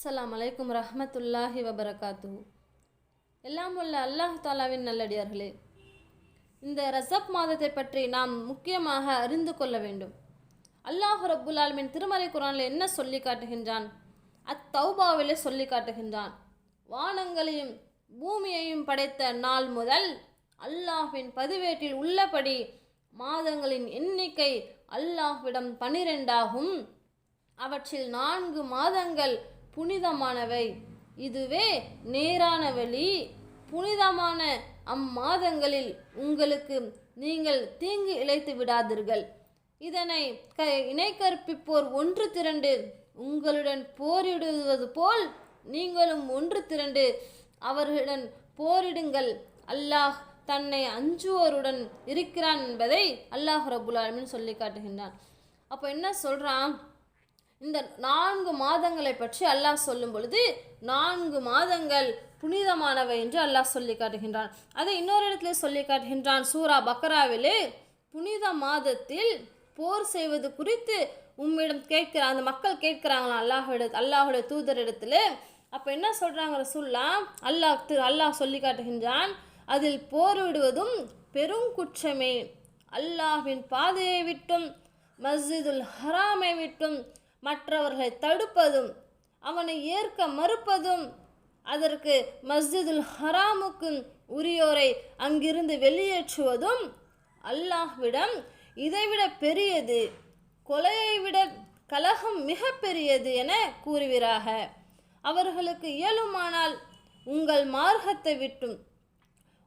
அஸ்லாம் அலைக்கும் ரஹமத்துல்லாஹி வபரகாத்து எல்லாம் உள்ள அல்லாஹ் தாலாவின் நல்லடியார்களே. இந்த ரசப் மாதத்தை பற்றி நாம் முக்கியமாக அறிந்து கொள்ள வேண்டும். அல்லாஹ் ரப்புல் ஆலமின் திருமறை குரானில் என்ன சொல்லி காட்டுகின்றான்? அத்தௌபாவிலே சொல்லி காட்டுகின்றான். வானங்களையும் பூமியையும் படைத்த நாள் முதல் அல்லாஹ்வின் பதிவேட்டில் உள்ளபடி மாதங்களின் எண்ணிக்கை அல்லாஹ்விடம் பனிரெண்டாகும். அவற்றில் நான்கு மாதங்கள் புனிதமானவை. இதுவே நேரான வழி. புனிதமான அம்மாதங்களில் உங்களுக்கு நீங்கள் தீங்கு இழைத்து விடாதீர்கள். இதனை க இணை கற்பிப்போர் ஒன்று திரண்டு உங்களுடன் போரிடுவது போல் நீங்களும் ஒன்று திரண்டு அவர்களுடன் போரிடுங்கள். அல்லாஹ் தன்னை அஞ்சுவோருடன் இருக்கிறான் என்பதை அல்லாஹ் ரபுல் ஆலமீன் சொல்லி காட்டுகின்றான். அப்போ என்ன சொல்கிறான் இந்த நான்கு மாதங்களை பற்றி அல்லாஹ் சொல்லும் பொழுது நான்கு மாதங்கள் புனிதமானவை என்று அல்லாஹ் சொல்லி காட்டுகின்றான். அதை இன்னொரு இடத்துல சொல்லி காட்டுகின்றான் சூரா பக்ராவிலே புனித மாதத்தில் போர் செய்வது குறித்து உம்மிடம் கேட்கிற அந்த மக்கள் கேட்குறாங்களாம் அல்லாஹோட அல்லாஹோட தூதர் இடத்துல அப்போ என்ன சொல்கிறாங்க ரசூல்லா அல்லாஹ் திரு அல்லாஹ் சொல்லி காட்டுகின்றான் அதில் போரிடுவதும் பெரும் குற்றமே. அல்லாஹின் பாதையை விட்டும் மஸ்ஜிதுல் ஹராமை விட்டும் மற்றவர்களை தடுப்பதும் அவனை ஏற்க மறுப்பதும் அதற்கு மஸ்ஜிதுல் ஹராமுக்கு உரியோரை அங்கிருந்து வெளியேற்றுவதும் அல்லாஹ்விடம் இதைவிட பெரியது கொலையை விட கலகம் மிக பெரியது என கூறுகிறாக அவர்களுக்கு இயலுமானால் உங்கள் மார்க்கத்தை விட்டும்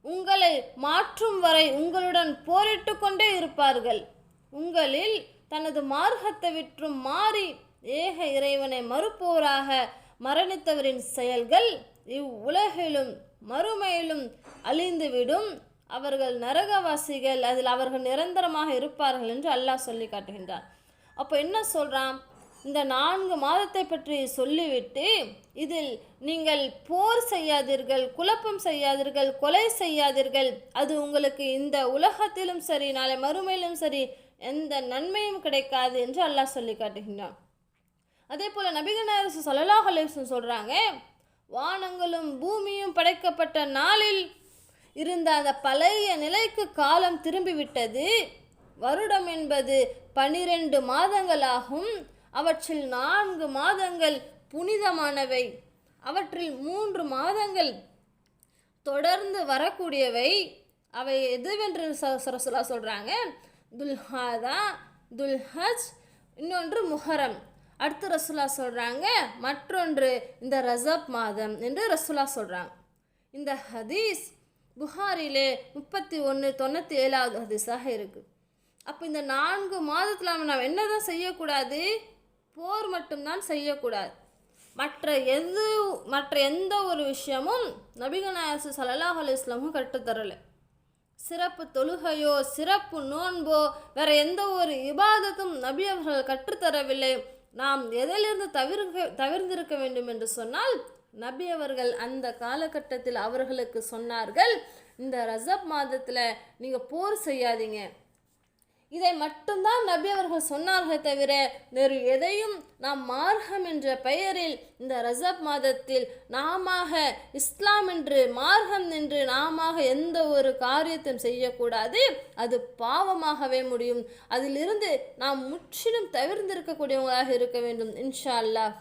உங்களை மாற்றும் வரை உங்களுடன் போரிட்டு கொண்டே இருப்பார்கள். உங்களில் தனது மார்க்கத்தை விற்றும் மாறி ஏக இறைவனை மறுப்போராக மரணித்தவரின் செயல்கள் இவ்வுலகிலும் மறுமையிலும் அழிந்துவிடும். அவர்கள் நரகவாசிகள் அதில் அவர்கள் நிரந்தரமாக இருப்பார்கள் என்று அல்லாஹ் சொல்லி காட்டுகின்றார் அப்போ என்ன சொல்கிறான் இந்த நான்கு மாதத்தை பற்றி சொல்லிவிட்டு இதில் நீங்கள் போர் செய்யாதீர்கள் குழப்பம் செய்யாதீர்கள் கொலை செய்யாதீர்கள். அது உங்களுக்கு இந்த உலகத்திலும் சரி நாளை மறுமையிலும் சரி எந்த நன்மையும் கிடைக்காது என்று அல்லாஹ் சொல்லி காட்டுகின்றான். அதே போல் நபிகநாயரசு சல்லாஹ் அலிஸ்லம் சொல்கிறாங்க வானங்களும் பூமியும் படைக்கப்பட்ட நாளில் இருந்த அந்த பழைய நிலைக்கு காலம் திரும்பிவிட்டது. வருடம் என்பது பனிரெண்டு மாதங்களாகும். அவற்றில் நான்கு மாதங்கள் புனிதமானவை. அவற்றில் மூன்று மாதங்கள் தொடர்ந்து வரக்கூடியவை. அவை எதுவென்று சரசுலா சொல்கிறாங்க துல்ஹாதா துல்ஹஜ் இன்னொன்று முஹரம். அடுத்து ரசுல்லா சொல்கிறாங்க மற்றொன்று இந்த ரசப் மாதம் என்று ரசுல்லா சொல்கிறாங்க இந்த ஹதீஸ் புகாரிலே முப்பத்தி ஒன்று தொண்ணூற்றி ஏழாவது ஹதீஸாக இருக்குது அப்போ இந்த நான்கு மாதத்தில் நாம் என்ன தான் செய்யக்கூடாது? போர் மட்டும்தான் செய்யக்கூடாது. மற்ற எது மற்ற எந்த ஒரு விஷயமும் நபிகநாயசு சல்லாஹ் அலுவலாமும் கற்றுத்தரலை. சிறப்பு தொழுகையோ சிறப்பு நோன்போ வேற எந்த ஒரு இபாதத்தும் நபி அவர்கள் கற்றுத்தரவில்லை. நாம் எதிலிருந்து தவிர்க்க தவிர்ந்திருக்க வேண்டும் என்று சொன்னால் நபி அவர்கள் அந்த காலகட்டத்தில் அவர்களுக்கு சொன்னார்கள் இந்த ரசப் மாதத்தில் நீங்கள் போர் செய்யாதீங்க. இதை மட்டும்தான் நபி அவர்கள் சொன்னார்கள் தவிர வேறு எதையும் நாம் மார்க்கம் என்ற பெயரில் இந்த ரசப் மாதத்தில் நாம இஸ்லாம் என்று மார்க்கம் என்று நாம எந்த ஒரு காரியத்தையும் செய்யக்கூடாது. அது பாவமாகவே முடியும். அதிலிருந்து நாம் முற்றிலும் தவிர்ந்திருக்கக்கூடியவங்களாக இருக்க வேண்டும். இன்ஷா அல்லாஹ்.